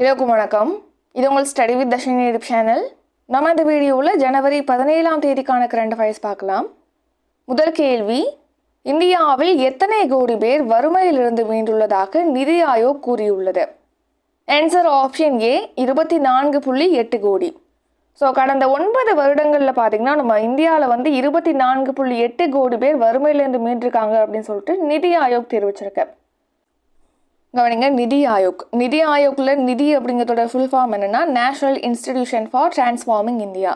எல்லோருக்கும் வணக்கம். இது உங்கள் study with Darshini YouTube channel நம்ம இந்த வீடியோவில் ஜனவரி பதினேழாம் தேதிக்கான கரண்ட் அஃபேர்ஸ் பார்க்கலாம். முதல் கேள்வி இந்தியாவில் எத்தனை கோடி பேர் வறுமையிலிருந்து மீண்டுள்ளதாக நிதி ஆயோக் கூறியுள்ளது. ஆன்சர் ஆப்ஷன் ஏ இருபத்தி நான்கு புள்ளி எட்டு கோடி. ஸோ கடந்த ஒன்பது வருடங்களில் பார்த்தீங்கன்னா நம்ம இந்தியாவில் வந்து இருபத்தி நான்கு புள்ளி எட்டு கோடி பேர் வறுமையிலேருந்து மீண்டிருக்காங்க அப்படின்னு சொல்லிட்டு நிதி ஆயோக் தெரிவிச்சிருக்கேன் கவனிங்க நிதி ஆயோக். நிதி ஆயோக்கில் நிதி அப்படிங்கிறதோட ஃபுல் ஃபார்ம் என்னென்னா national institution for transforming India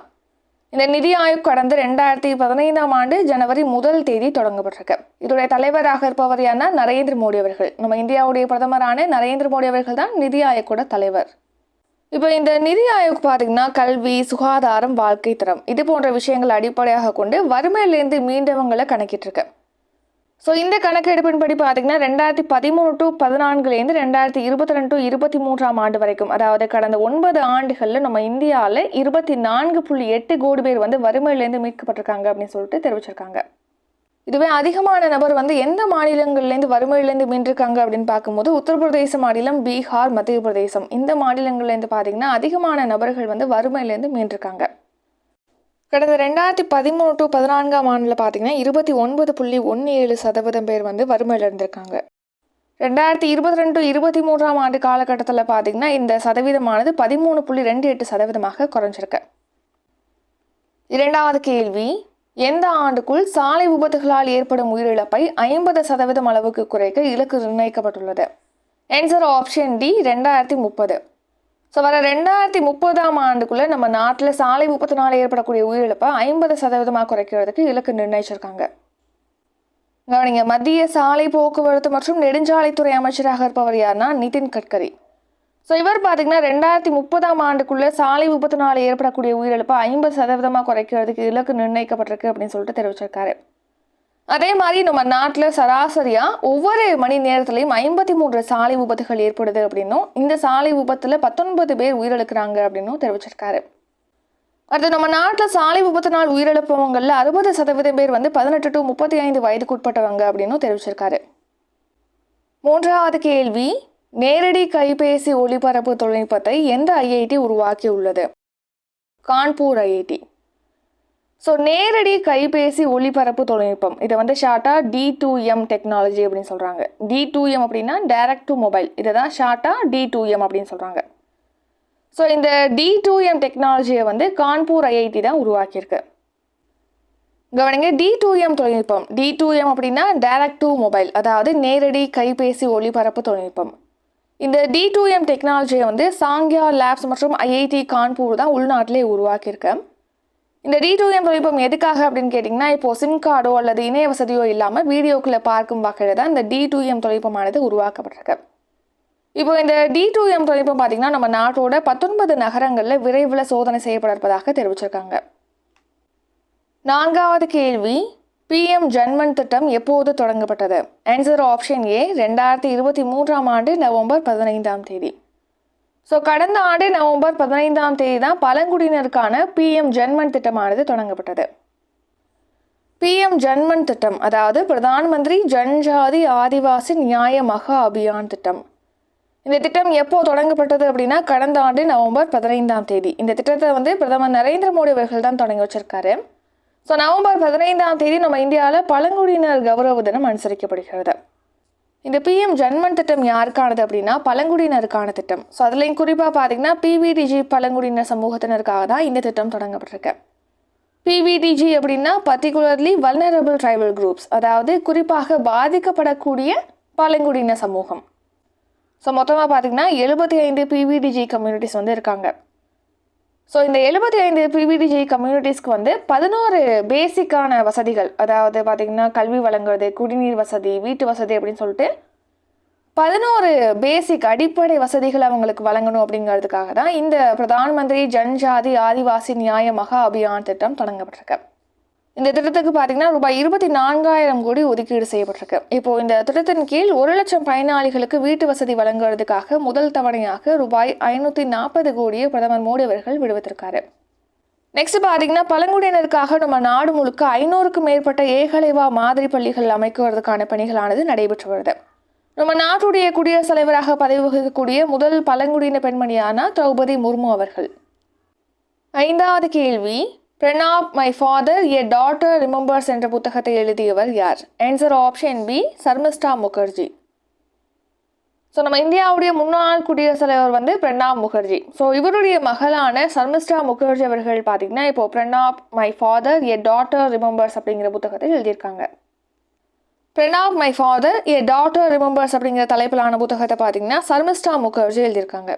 இந்த நிதி ஆயோக் கடந்த ரெண்டாயிரத்தி பதினைந்தாம் ஆண்டு ஜனவரி முதல் தேதி தொடங்கப்பட்டிருக்கு. இதோடைய தலைவராக இருப்பவர் யாருன்னா நரேந்திர மோடி அவர்கள். நம்ம இந்தியாவுடைய பிரதமரான நரேந்திர மோடி அவர்கள் தான் நிதி ஆயோக்கோட தலைவர். இப்போ இந்த நிதி ஆயோக் பார்த்தீங்கன்னா கல்வி சுகாதாரம் வாழ்க்கை தரம். இது போன்ற விஷயங்களை அடிப்படையாக கொண்டு வறுமையிலேருந்து மீண்டவங்களை கணக்கிட்டு இருக்கேன் ஸோ இந்த கணக்கெடுப்பின்படி பார்த்தீங்கன்னா ரெண்டாயிரத்தி பதிமூணு டு பதினான்குலேருந்து ரெண்டாயிரத்தி இருபத்தி ரெண்டு டு இருபத்தி மூன்றாம் ஆண்டு வரைக்கும் அதாவது கடந்த ஒன்பது ஆண்டுகளில் நம்ம இந்தியாவில் இருபத்தி நான்கு புள்ளி எட்டு கோடி பேர் வந்து வறுமையிலேருந்து மீட்கப்பட்டிருக்காங்க அப்படின்னு சொல்லிட்டு தெரிவிச்சிருக்காங்க. இதுவே அதிகமான நபர் வந்து எந்த மாநிலங்கள்லேருந்து வறுமையிலேருந்து மீண்டிருக்காங்க அப்படின்னு பார்க்கும்போது உத்தரப்பிரதேச மாநிலம் பீகார் மத்திய பிரதேசம் இந்த மாநிலங்கள்லேருந்து பார்த்தீங்கன்னா அதிகமான நபர்கள் வந்து வறுமையிலேருந்து மீண்டிருக்காங்க. கடந்த ரெண்டாயிரத்தி பதிமூணு டு பதினான்காம் ஆண்டில் பார்த்தீங்கன்னா இருபத்தி ஒன்பது புள்ளி ஒன்று ஏழு சதவீதம் பேர் வந்து வறுமையில் இருந்திருக்காங்க. ரெண்டாயிரத்தி இருபத்தி ரெண்டு இருபத்தி மூன்றாம் ஆண்டு காலகட்டத்தில் பார்த்தீங்கன்னா இந்த சதவீதமானது பதிமூணு புள்ளி ரெண்டு எட்டு சதவீதமாக குறைஞ்சிருக்கு. இரண்டாவது கேள்வி எந்த ஆண்டுக்குள் சாலை விபத்துகளால் ஏற்படும் உயிரிழப்பை ஐம்பது சதவீதம் அளவுக்கு குறைக்க இலக்கு நிர்ணயிக்கப்பட்டுள்ளது. ஆன்சர் ஆப்ஷன் டி ரெண்டாயிரத்தி முப்பது. ஸோ வர ரெண்டாயிரத்தி முப்பதாம் ஆண்டுக்குள்ளே நம்ம நாட்டில் சாலை விபத்துனால ஏற்படக்கூடிய உயிரிழப்பை ஐம்பது சதவீதமாக குறைக்கிறதுக்கு இலக்கு நிர்ணயிச்சிருக்காங்க. கவனிங்க மத்திய சாலை போக்குவரத்து மற்றும் நெடுஞ்சாலைத்துறை அமைச்சராக இருப்பவர் யாருன்னா நிதின் கட்கரி. ஸோ இவர் பார்த்தீங்கன்னா ரெண்டாயிரத்தி முப்பதாம் ஆண்டுக்குள்ளே சாலை விபத்துனால ஏற்படக்கூடிய உயிரிழப்பை ஐம்பது சதவீதமாக குறைக்கிறதுக்கு இலக்கு நிர்ணயிக்கப்பட்டிருக்கு அப்படின்னு சொல்லிட்டு தெரிவிச்சிருக்காரு. அதே மாதிரி நம்ம நாட்டில் சராசரியாக ஒவ்வொரு மணி நேரத்துலையும் ஐம்பத்தி மூன்று சாலை விபத்துகள் ஏற்படுது அப்படின்னும் இந்த சாலை விபத்தில் பத்தொன்பது பேர் உயிரிழக்கிறாங்க அப்படின்னும் தெரிவிச்சிருக்காரு. அடுத்து நம்ம நாட்டில் சாலை விபத்தினால் உயிரிழப்பவங்களில் அறுபது சதவீதம் பேர் வந்து பதினெட்டு டு முப்பத்தி ஐந்து வயதுக்குட்பட்டவங்க அப்படின்னும் தெரிவிச்சிருக்காரு. மூன்றாவது கேள்வி நேரடி கைபேசி ஒளிபரப்பு தொழில்நுட்பத்தை எந்த ஐஐடி உருவாக்கி உள்ளது கான்பூர் ஐஐடி. ஸோ நேரடி கைபேசி ஒளிபரப்பு தொழில்நுட்பம். இதை வந்து ஷார்ட்டாக டி டூ எம் டெக்னாலஜி அப்படின்னு சொல்கிறாங்க டி டூ எம் அப்படின்னா டைரக்ட் டு மொபைல் இதை தான் ஷார்ட்டாக டி டூ எம் அப்படின்னு சொல்கிறாங்க ஸோ இந்த டி டூ எம் டெக்னாலஜியை வந்து கான்பூர் ஐஐடி தான் உருவாக்கியிருக்கு. கவனிங்க டி டூ எம் தொழில்நுட்பம். டி டூ எம் அப்படின்னா டைரக்ட் டு மொபைல் அதாவது நேரடி கைபேசி ஒளிபரப்பு தொழில்நுட்பம். இந்த டி டூ எம் டெக்னாலஜியை வந்து சாங்கியா லேப்ஸ் மற்றும் ஐஐடி கான்பூர் தான் உள்நாட்டிலே உருவாக்கியிருக்கேன் இந்த டி தொழில்நுட்பம் எதுக்காக அப்படின்னு கேட்டிங்கன்னா இப்போது சிம் கார்டோ அல்லது இணைய வசதியோ இல்லாமல் வீடியோக்குள்ளே பார்க்கும் வகையில் தான் இந்த டி டூஎம் தொழில்நுட்பமானது உருவாக்கப்பட்டிருக்கு. இப்போ இந்த டி டூ எம் தொழில்நுட்பம் பார்த்திங்கன்னா நம்ம நாட்டோட பத்தொன்பது நகரங்களில் விரைவில் சோதனை செய்யப்பட இருப்பதாக தெரிவிச்சிருக்காங்க. நான்காவது கேள்வி பிஎம் ஜன்மன் திட்டம் எப்போது தொடங்கப்பட்டது? ஆன்சர் ஆப்ஷன் ஏ ரெண்டாயிரத்தி இருபத்தி மூன்றாம் ஆண்டு நவம்பர் பதினைந்தாம் தேதி. ஸோ கடந்த ஆண்டு நவம்பர் பதினைந்தாம் தேதி தான் பழங்குடியினருக்கான பிஎம் ஜென்மன் திட்டமானது தொடங்கப்பட்டது. பிஎம் ஜென்மன் திட்டம் அதாவது பிரதான் மந்திரி ஜன்ஜாதி ஆதிவாசி நியாய மகா அபியான் திட்டம். இந்த திட்டம் எப்போ தொடங்கப்பட்டது அப்படின்னா கடந்த ஆண்டு நவம்பர் பதினைந்தாம் தேதி. இந்த திட்டத்தை வந்து பிரதமர் நரேந்திர மோடி அவர்கள் தான் தொடங்கி வச்சிருக்காரு. ஸோ நவம்பர் பதினைந்தாம் தேதி நம்ம இந்தியாவில் பழங்குடியினர் கௌரவ தினம் அனுசரிக்கப்படுகிறது. இந்த பிஎம் ஜன்மன் திட்டம் யாருக்கானது அப்படின்னா பழங்குடியினருக்கான திட்டம். ஸோ அதுலேயும் குறிப்பாக பார்த்தீங்கன்னா பிவிடிஜி பழங்குடியினர் சமூகத்தினருக்காக தான் இந்த திட்டம் தொடங்கப்பட்டிருக்கு. பிவிடிஜி அப்படின்னா பர்டிகுலர்லி வல்னரபிள் ட்ரைபல் குரூப்ஸ் அதாவது குறிப்பாக பாதிக்கப்படக்கூடிய பழங்குடியின சமூகம். ஸோ மொத்தமாக பார்த்தீங்கன்னா எழுபத்தி ஐந்து பிவிடிஜி கம்யூனிட்டிஸ் வந்து இருக்காங்க. ஸோ இந்த எழுபத்தி ஐந்து பிபிடிஜி கம்யூனிட்டிஸ்க்கு வந்து பதினோரு பேசிக்கான வசதிகள். அதாவது பார்த்திங்கன்னா கல்வி வழங்குறது குடிநீர் வசதி வீட்டு வசதி அப்படின்னு சொல்லிட்டு பதினோரு பேசிக் அடிப்படை வசதிகள் அவங்களுக்கு வழங்கணும் அப்படிங்கிறதுக்காக தான் இந்த பிரதான் மந்திரி ஜன்ஜாதி ஆதிவாசி நியாய மகா அபியான் திட்டம் தொடங்கப்பட்டிருக்கு. இந்த திட்டத்துக்கு பார்த்தீங்கன்னா ரூபாய் இருபத்தி நான்காயிரம் கோடி ஒதுக்கீடு செய்யப்பட்டிருக்கு. இப்போ இந்த திட்டத்தின் கீழ் ஒரு லட்சம் பயனாளிகளுக்கு வீட்டு வசதி வழங்குவதற்காக முதல் தவணையாக ரூபாய் ஐநூற்றி நாற்பது கோடியை பிரதமர் மோடி அவர்கள் விடுவித்திருக்காரு. நெக்ஸ்ட் பார்த்தீங்கன்னா பழங்குடியினருக்காக நம்ம நாடு முழுக்க ஐநூறுக்கும் மேற்பட்ட ஏகலைவா மாதிரி பள்ளிகள் அமைக்குவதற்கான பணிகளானது நடைபெற்று வருது. நம்ம நாட்டுடைய குடியரசுத் தலைவராக பதவி வகிக்கக்கூடிய முதல் பழங்குடியின பெண்மணியான திரௌபதி முர்மு அவர்கள். ஐந்தாவது கேள்வி Pranab my father a daughter remembers என்ற புத்தகத்தை எழுதியவர் யார்? Answer option B Sharmistha Mukherjee so நம்ம இந்தியாவுடைய முன்னாள் குடியரசுத் தலைவர் வந்து பிரணாப் முகர்ஜி. ஸோ இவருடைய மகளான சர்மிஸ்டா முகர்ஜி அவர்கள் பார்த்தீங்கன்னா இப்போ Pranab my father a daughter remembers அப்படிங்கிற புத்தகத்தை எழுதியிருக்காங்க. Pranab my father a daughter remembers அப்படிங்கிற தலைப்பிலான புத்தகத்தை பார்த்தீங்கன்னா சர்மிஸ்டா முகர்ஜி எழுதியிருக்காங்க.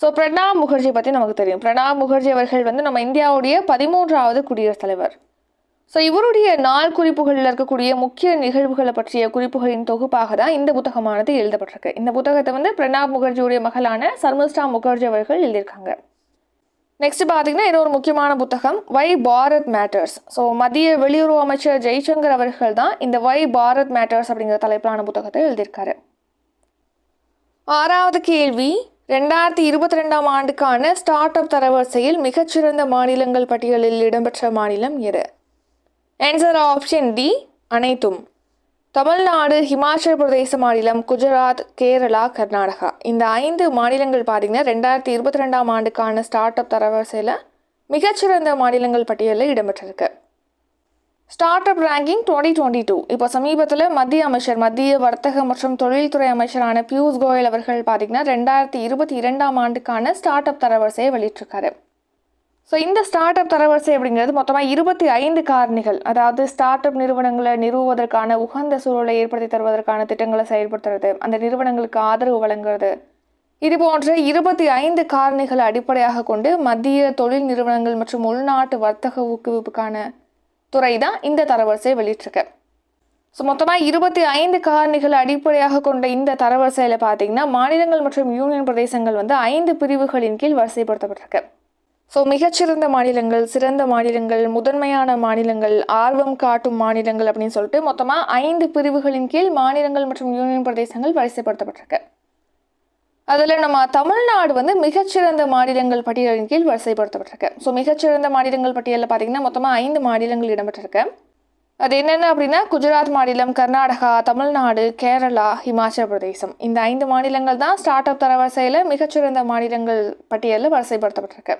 ஸோ பிரணாப் முகர்ஜி பற்றி நமக்கு தெரியும். பிரணாப் முகர்ஜி அவர்கள் வந்து நம்ம இந்தியாவுடைய பதிமூன்றாவது குடியரசுத் தலைவர். ஸோ இவருடைய நாள் குறிப்புகளில் இருக்கக்கூடிய முக்கிய நிகழ்வுகளை பற்றிய குறிப்புகளின் தொகுப்பாக தான் இந்த புத்தகமானது எழுதப்பட்டிருக்கு. இந்த புத்தகத்தை வந்து பிரணாப் முகர்ஜியுடைய மகளான சர்மிஸ்டா முகர்ஜி அவர்கள் எழுதியிருக்காங்க. நெக்ஸ்ட் பார்த்தீங்கன்னா இது ஒரு முக்கியமான புத்தகம் வை பாரத் மேட்டர்ஸ் ஸோ மத்திய வெளியுறவு அமைச்சர் ஜெய்சங்கர் அவர்கள் தான் இந்த வை பாரத் மேட்டர்ஸ் அப்படிங்கிற தலைப்பிலான புத்தகத்தை எழுதியிருக்காரு. ஆறாவது கேள்வி ரெண்டாயிரத்தி இருபத்தி ரெண்டாம் ஆண்டுக்கான ஸ்டார்ட் அப் தரவரிசையில் மிகச்சிறந்த மாநிலங்கள் பட்டியலில் இடம்பெற்ற மாநிலம் எது? ஆன்சர் ஆப்ஷன் டி அனைத்தும். தமிழ்நாடு ஹிமாச்சல பிரதேச மாநிலம் குஜராத் கேரளா கர்நாடகா. இந்த ஐந்து மாநிலங்கள் பார்த்தீங்கன்னா ரெண்டாயிரத்தி இருபத்தி ரெண்டாம் ஆண்டுக்கான ஸ்டார்ட் அப் தரவரிசையில் மிகச்சிறந்த மாநிலங்கள் பட்டியலில் இடம்பெற்றிருக்கு. Start up ranking twenty twenty two இப்போ சமீபத்தில் மத்திய அமைச்சர் மத்திய வர்த்தக மற்றும் தொழில்துறை அமைச்சரான பியூஷ் கோயல் அவர்கள் பார்த்தீங்கன்னா ரெண்டாயிரத்தி இருபத்தி இரண்டாம் ஆண்டுக்கான ஸ்டார்ட் அப் தரவரிசையை வெளியிட்டிருக்காரு. ஸோ இந்த ஸ்டார்ட் அப் தரவரிசை அப்படிங்கிறது மொத்தமாக இருபத்தி ஐந்து காரணிகள். அதாவது ஸ்டார்ட் அப் நிறுவனங்களை நிறுவுவதற்கான உகந்த சூழலை ஏற்படுத்தி தருவதற்கான திட்டங்களை செயல்படுத்துறது அந்த நிறுவனங்களுக்கு ஆதரவு வழங்குறது. இது போன்ற இருபத்தி ஐந்து காரணிகளை அடிப்படையாக கொண்டு மத்திய தொழில் நிறுவனங்கள் மற்றும் உள்நாட்டு வர்த்தக ஊக்குவிப்புக்கான துறை தான் இந்த தரவரிசையை வெளியிட்டிருக்கு. ஸோ மொத்தமாக இருபத்தி ஐந்து காரணிகளை அடிப்படையாக கொண்ட இந்த தரவரிசையில் பார்த்தீங்கன்னா மாநிலங்கள் மற்றும் யூனியன் பிரதேசங்கள் வந்து ஐந்து பிரிவுகளின் கீழ் வரிசைப்படுத்தப்பட்டிருக்கு. ஸோ மிகச்சிறந்த மாநிலங்கள் சிறந்த மாநிலங்கள் முதன்மையான மாநிலங்கள் ஆர்வம் காட்டும் மாநிலங்கள் அப்படின்னு சொல்லிட்டு மொத்தமாக ஐந்து பிரிவுகளின் கீழ் மாநிலங்கள் மற்றும் யூனியன் பிரதேசங்கள் வரிசைப்படுத்தப்பட்டிருக்கு. அதில் நம்ம தமிழ்நாடு வந்து மிகச்சிறந்த மாநிலங்கள் பட்டியலின் கீழ் வரிசைப்படுத்தப்பட்டிருக்கு. ஸோ மிகச்சிறந்த மாநிலங்கள் பட்டியலில் பார்த்தீங்கன்னா மொத்தமாக ஐந்து மாநிலங்கள் இடம்பெற்றிருக்கு. அது என்னென்ன அப்படின்னா குஜராத் மாநிலம் கர்நாடகா தமிழ்நாடு கேரளா ஹிமாச்சல பிரதேசம். இந்த ஐந்து மாநிலங்கள் தான் ஸ்டார்ட் அப் தரவரிசையில் மிகச்சிறந்த மாநிலங்கள் பட்டியலில் வரிசைப்படுத்தப்பட்டிருக்கு.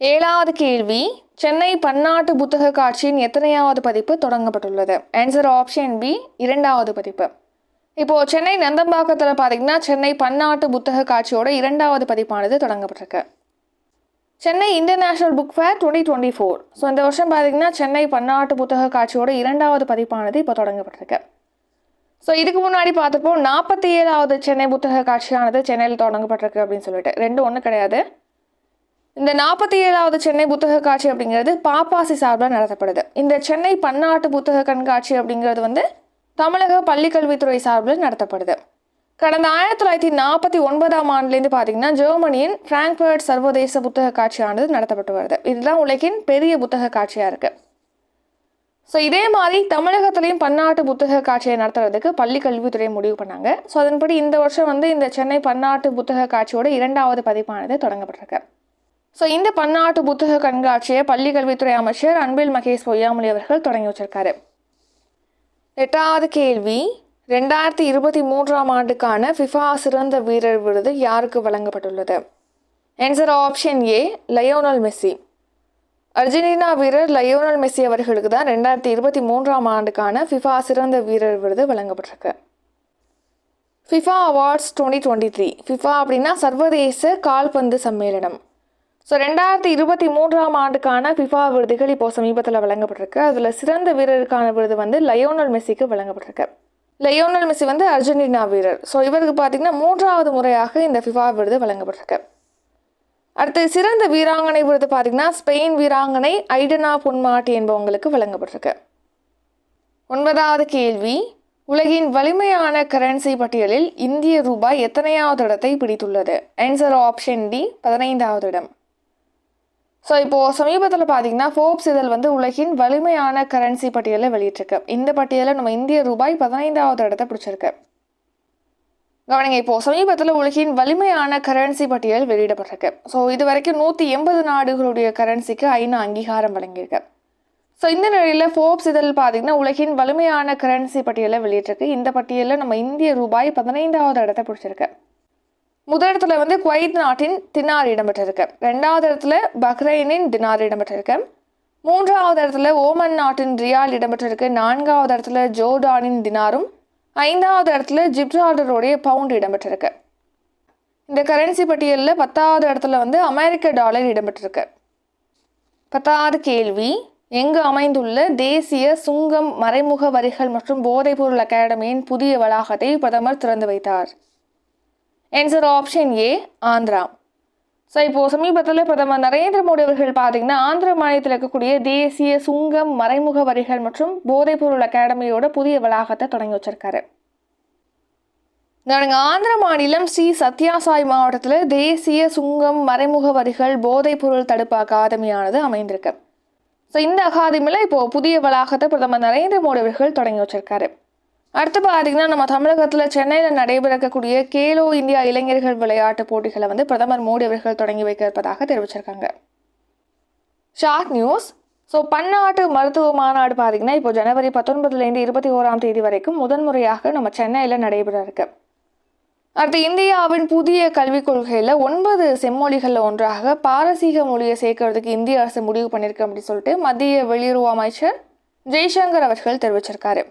ஏழாவது கேள்வி சென்னை பன்னாட்டு புத்தக காட்சியின் எத்தனையாவது பதிப்பு தொடங்கப்பட்டுள்ளது? ஆன்சர் ஆப்ஷன் பி இரண்டாவது பதிப்பு. இப்போது சென்னை நந்தம்பாக்கத்தில் பார்த்தீங்கன்னா சென்னை பன்னாட்டு புத்தக காட்சியோட இரண்டாவது பதிப்பானது தொடங்கப்பட்டிருக்கு. Chennai international book fair twenty twenty four. So இந்த வருஷம் பார்த்தீங்கன்னா சென்னை பன்னாட்டு புத்தக காட்சியோட இரண்டாவது பதிப்பானது இப்போ தொடங்கப்பட்டிருக்கு. ஸோ இதுக்கு முன்னாடி பார்த்தப்போ நாற்பத்தி ஏழாவது சென்னை புத்தக காட்சியானது சென்னையில் தொடங்கப்பட்டிருக்கு அப்படின்னு சொல்லிட்டு. ரெண்டு ஒன்று கிடையாது. இந்த நாற்பத்தி ஏழாவது சென்னை புத்தக காட்சி அப்படிங்கிறது பாப்பாசி சார்பில் நடத்தப்படுது. இந்த சென்னை பன்னாட்டு புத்தக கண்காட்சி அப்படிங்கிறது வந்து தமிழக பள்ளிக்கல்வித்துறை சார்பில் நடத்தப்படுது. கடந்த ஆயிரத்தி தொள்ளாயிரத்தி நாற்பத்தி ஒன்பதாம் ஆண்டுலேருந்து பார்த்தீங்கன்னா ஜெர்மனியின் பிராங்க்ஃபர்ட் சர்வதேச புத்தக காட்சியானது நடத்தப்பட்டு வருது. இதுதான் உலகின் பெரிய புத்தக காட்சியாக இருக்குது ஸோ இதே மாதிரி தமிழகத்துலேயும் பன்னாட்டு புத்தக காட்சியை நடத்துறதுக்கு பள்ளி கல்வித்துறை முடிவு பண்ணாங்க. ஸோ அதன்படி இந்த வருஷம் வந்து இந்த சென்னை பன்னாட்டு புத்தக காட்சியோட இரண்டாவது பதிப்பானது தொடங்கப்பட்டிருக்கு. ஸோ இந்த பன்னாட்டு புத்தக கண்காட்சியை பள்ளி கல்வித்துறை அமைச்சர் அன்பில் மகேஷ் பொய்யாமொழி அவர்கள் தொடங்கி வச்சிருக்காரு. எட்டாவது கேள்வி. ரெண்டாயிரத்தி இருபத்தி மூன்றாம் ஆண்டுக்கான ஃபிஃபா சிறந்த வீரர் விருது யாருக்கு வழங்கப்பட்டுள்ளது? Answer option A Lionel Messi Argentina வீரர் லயோனல் மெஸ்ஸி அவர்களுக்கு தான் ரெண்டாயிரத்தி இருபத்தி மூன்றாம் ஆண்டுக்கான ஃபிஃபா சிறந்த வீரர் விருது வழங்கப்பட்டிருக்கு. FIFA awards twenty twenty three FIFA அப்படின்னா சர்வதேச கால்பந்து சம்மேளனம். ஸோ ரெண்டாயிரத்தி இருபத்தி மூன்றாம் ஆண்டுக்கான ஃபிஃபா விருதுகள் இப்போ சமீபத்தில் வழங்கப்பட்டிருக்கு. அதில் சிறந்த வீரருக்கான விருது வந்து லயோனல் மெஸ்ஸிக்கு வழங்கப்பட்டிருக்கு. லயோனல் மெஸ்ஸி வந்து அர்ஜென்டினா வீரர். ஸோ இவருக்கு பார்த்தீங்கன்னா மூன்றாவது முறையாக இந்த ஃபிஃபா விருது வழங்கப்பட்டிருக்கு. அடுத்து சிறந்த வீராங்கனை விருது பார்த்தீங்கன்னா ஸ்பெயின் வீராங்கனை ஐடனா பொன்மாட்டி என்பவங்களுக்கு வழங்கப்பட்டிருக்கு. ஒன்பதாவது கேள்வி. உலகின் வலிமையான கரன்சி பட்டியலில் இந்திய ரூபாய் எத்தனையாவது இடத்தை பிடித்துள்ளது? ஆன்சர் ஆப்ஷன் டி பதினைந்தாவது இடம். ஸோ இப்போது சமீபத்தில் பார்த்தீங்கன்னா ஃபோர்ப்ஸ் இதழ் வந்து உலகின் வலிமையான கரன்சி பட்டியலை வெளியிட்டிருக்கு. இந்த பட்டியலில் நம்ம இந்திய ரூபாய் பதினைந்தாவது இடத்தை பிடிச்சிருக்கு. கவனிங்க இப்போது சமீபத்தில் உலகின் வலிமையான கரன்சி பட்டியல் வெளியிடப்பட்டிருக்கு. ஸோ இது வரைக்கும் நூற்றி எண்பது நாடுகளுடைய கரன்சிக்கு ஐநா அங்கீகாரம் வழங்கியிருக்கு. ஸோ இந்த நிலையில் ஃபோர்ப்ஸ் இதழ் பார்த்தீங்கன்னா உலகின் வலிமையான கரன்சி பட்டியலை வெளியிட்டிருக்கு. இந்த பட்டியலில் நம்ம இந்திய ரூபாய் பதினைந்தாவது இடத்தை பிடிச்சிருக்கு. முதல் இடத்துல வந்து குவைத் நாட்டின் தினார் இடம்பெற்றிருக்கு. ரெண்டாவது இடத்துல பஹ்ரைனின் தினார் இடம்பெற்றிருக்கு. மூன்றாவது இடத்துல ஓமன் நாட்டின் ரியால் இடம்பெற்றிருக்கு. நான்காவது இடத்துல ஜோர்டானின் தினாரும் ஐந்தாவது இடத்துல ஜிப்ரால்டருடைய பவுண்ட் இடம்பெற்றிருக்கு. இந்த கரன்சி பட்டியலில் பத்தாவது இடத்துல வந்து அமெரிக்க டாலர் இடம்பெற்றிருக்கு. பத்தாவது கேள்வி எங்கு அமைந்துள்ள தேசிய சுங்கம் மறைமுக வரிகள் மற்றும் போதைப்பொருள் அகாடமியின் புதிய வளாகத்தை பிரதமர் திறந்து வைத்தார்? Answer option A Andhra so இப்போது சமீபத்தில் பிரதமர் நரேந்திர மோடி அவர்கள் பார்த்தீங்கன்னா ஆந்திர மாநிலத்தில் இருக்கக்கூடிய தேசிய சுங்கம் மறைமுக வரிகள் மற்றும் போதைப்பொருள் அகாடமியோட புதிய வளாகத்தை தொடங்கி வச்சிருக்காரு. நாங்கள் ஆந்திர மாநிலம் ஸ்ரீ சத்யாசாய் மாவட்டத்தில் தேசிய சுங்கம் மறைமுக வரிகள் போதைப்பொருள் தடுப்பு அகாதமியானது அமைந்திருக்கு. ஸோ இந்த அகாதமியில் இப்போது புதிய வளாகத்தை பிரதமர் நரேந்திர மோடி அவர்கள் தொடங்கி வச்சிருக்காரு. அடுத்து பார்த்தீங்கன்னா நம்ம தமிழகத்தில் சென்னையில் நடைபெறக்கூடிய கேலோ இந்தியா இளைஞர்கள் விளையாட்டு போட்டிகளை வந்து பிரதமர் மோடி அவர்கள் தொடங்கி வைக்க இருப்பதாக தெரிவிச்சிருக்காங்க. Short news. ஸோ பன்னாட்டு மருத்துவ மாநாடு பார்த்தீங்கன்னா இப்போ ஜனவரி பத்தொன்பதுலேருந்து இருபத்தி ஓராம் தேதி வரைக்கும் முதன்முறையாக நம்ம சென்னையில் நடைபெற இருக்கு. அடுத்து இந்தியாவின் புதிய கல்விக் கொள்கையில் ஒன்பது செம்மொழிகளில் ஒன்றாக பாரசீக மொழியை சேர்க்கறதுக்கு இந்திய அரசு முடிவு பண்ணியிருக்கு அப்படின்னு சொல்லிட்டு மத்திய வெளியுறவு அமைச்சர் ஜெய்சங்கர் அவர்கள் தெரிவிச்சிருக்காரு.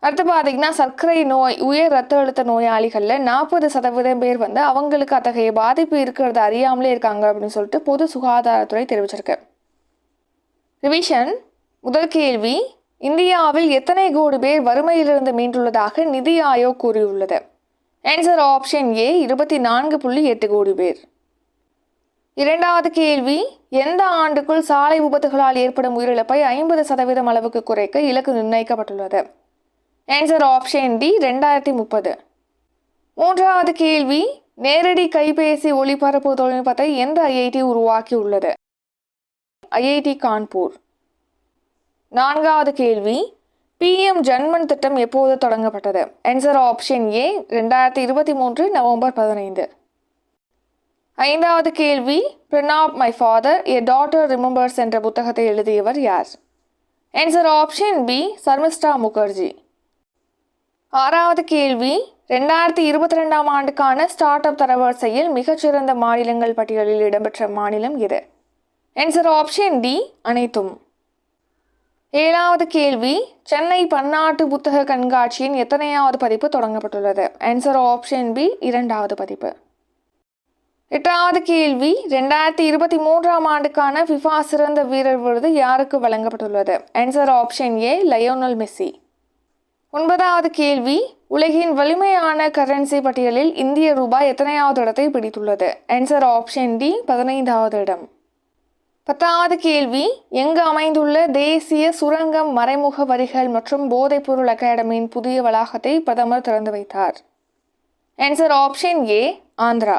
அடுத்து பார்த்தீங்கன்னா சர்க்கரை நோய் உயர் ரத்த அழுத்த நோயாளிகளில் நாற்பது சதவீதம் பேர் வந்து அவங்களுக்கு அத்தகைய பாதிப்பு இருக்கிறது அறியாமலே இருக்காங்க அப்படின்னு சொல்லிட்டு பொது சுகாதாரத்துறை தெரிவிச்சிருக்கு. ரிவிஷன் முதல் கேள்வி இந்தியாவில் எத்தனை கோடி பேர் வறுமையிலிருந்து மீண்டுள்ளதாக நிதி ஆயோக் கூறியுள்ளது. ஆன்சர் ஆப்ஷன் ஏ இருபத்தி நான்கு புள்ளி எட்டு கோடி பேர். இரண்டாவது கேள்வி எந்த ஆண்டுக்குள் சாலை விபத்துகளால் ஏற்படும் உயிரிழப்பை ஐம்பது சதவீதம் அளவுக்கு குறைக்க இலக்கு நிர்ணயிக்கப்பட்டுள்ளது? ஆன்சர் ஆப்ஷன் டி ரெண்டாயிரத்தி முப்பது. மூன்றாவது கேள்வி நேரடி கைபேசி ஒளிபரப்பு தொழில்நுட்பத்தை எந்த ஐஐடி உருவாக்கி உள்ளது ஐஐடி கான்பூர். நான்காவது கேள்வி பிஎம் ஜன்மன் திட்டம் எப்போது தொடங்கப்பட்டது? ஆன்சர் ஆப்ஷன் ஏ ரெண்டாயிரத்தி இருபத்தி மூன்று நவம்பர் பதினைந்து. ஐந்தாவது கேள்வி Pranab my father a daughter remembers என்ற புத்தகத்தை எழுதியவர் யார்? Answer option B Sharmistha Mukherjee ஆறாவது கேள்வி ரெண்டாயிரத்தி இருபத்தி ரெண்டாம் ஆண்டுக்கான ஸ்டார்ட் அப் தரவரிசையில் மிகச்சிறந்த மாநிலங்கள் பட்டியலில் இடம்பெற்ற மாநிலம் எது? ஆன்சர் ஆப்ஷன் டி அனைத்தும். ஏழாவது கேள்வி சென்னை பன்னாட்டு புத்தக கண்காட்சியின் எத்தனையாவது பதிப்பு தொடங்கப்பட்டுள்ளது? ஆன்சர் ஆப்ஷன் பி இரண்டாவது பதிப்பு. எட்டாவது கேள்வி ரெண்டாயிரத்தி இருபத்தி மூன்றாம் ஆண்டுக்கான ஃபிஃபா சிறந்த வீரர் விருது யாருக்கு வழங்கப்பட்டுள்ளது? Answer option A Lionel Messi ஒன்பதாவது கேள்வி உலகின் வலிமையான கரன்சி பட்டியலில் இந்திய ரூபாய் எத்தனையாவது இடத்தை பிடித்துள்ளது? ஆன்சர் ஆப்ஷன் டி பதினைந்தாவது இடம். பத்தாவது கேள்வி எங்கு அமைந்துள்ள தேசிய சுரங்கம் மறைமுக வரிகள் மற்றும் போதைப்பொருள் அகாடமியின் புதிய வளாகத்தை பிரதமர் திறந்து வைத்தார்? Answer option A Andhra.